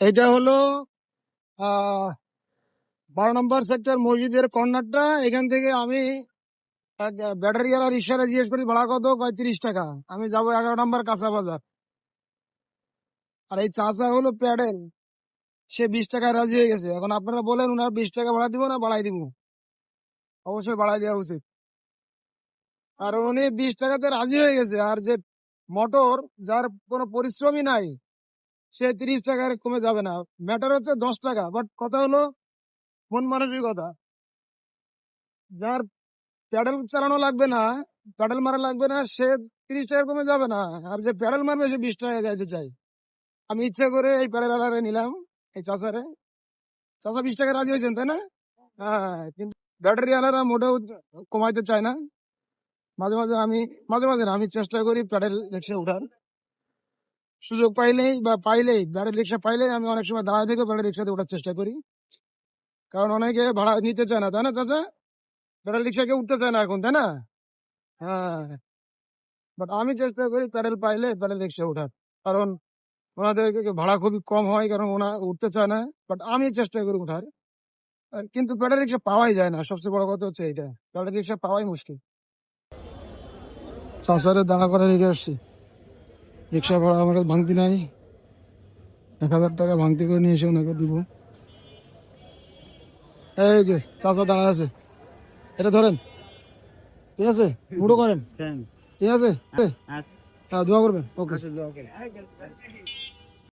এটা হলো বারো নম্বর সেক্টর মসজিদের কর্নারটা এখান থেকে আমি ব্যাটারিওয়ালা রিক্সাটা জিজ্ঞেস করি, ভাড়া কত? কয়, তিরিশ টাকা। আমি যাব এগারো নম্বর কাঁচা বাজার। আর এই চাচা হলো প্যাডেল। সে বিশ টাকায় রাজি হয়ে গেছে। এখন আপনারা বলেন উনার বিশ টাকা ভাড়া দিব না, বাড়াই দিব? অবশ্যই বাড়াই দেওয়া উচিত। আর উনি বিশ টাকাতে রাজি হয়ে গেছে। আর যে মোটর যার কোনো পরিশ্রমই নাই সে তিরিশ টাকার কমে যাবে না। ম্যাটার হচ্ছে দশ টাকা। বাট কথা হলো মন মানসিকতা। যার প্যাডেল চালানো লাগবে না প্যাডেল মারা লাগবে না, সে তিরিশ টাকা কমে যাবে না। আর যে প্যাডেল মারবে, সে বিশ টাকা যাইতে চাই আমি ইচ্ছা করে এই প্যাডেল আলারে নিলাম, এই চাষারে চাষা বিশ টাকা রাজি হয়েছেন, তাই না? হ্যাঁ কিন্তু ব্যাটারি আলারা মোটেও কমাইতে চায় না। মাঝে মাঝে আমি, মাঝে মাঝে আমি চেষ্টা করি প্যাডেল রিক্সা উঠার। সুযোগ পাইলেই বা পাইলেই ব্যাটারি রিক্সা পাইলেই আমি অনেক সময় দাঁড়ায় থেকে ব্যাটারি রিক্সাতে ওঠার চেষ্টা করি। কারণ অনেকে ভাড়া নিতে চায় না, তাই না চাচা? প্যাডেল রিক্সাকে উঠতে চায় না এখন, তাই না? হ্যাঁ। বাট আমি চেষ্টা করি প্যাডেল পাইলে প্যাডেল রিক্সা ওঠার। কারণ ওনাদেরকে ভাড়া খুবই কম হয়, কারণ ওনা উঠতে চায় না। বাট আমি চেষ্টা করি উঠার। কিন্তু প্যাডেল রিক্সা পাওয়াই যায় না, সবচেয়ে বড় কথা হচ্ছে এটা প্যাডেল রিক্সা পাওয়াই মুশকিল। সাসারে দাঁড়া করে রেখে আসছি। রিক্সা ভাড়া আমার কাছে ভাঙতি নাই। এক হাজার টাকা ভাঙতি করে নিয়ে এসে ওনাকে দিব। এই যে চাচা দাঁড়া আছে। এটা ধরেন। ঠিক আছে? মুড়ো করেন। ঠিক আছে? হ্যাঁ দোয়া করবেন। ওকে।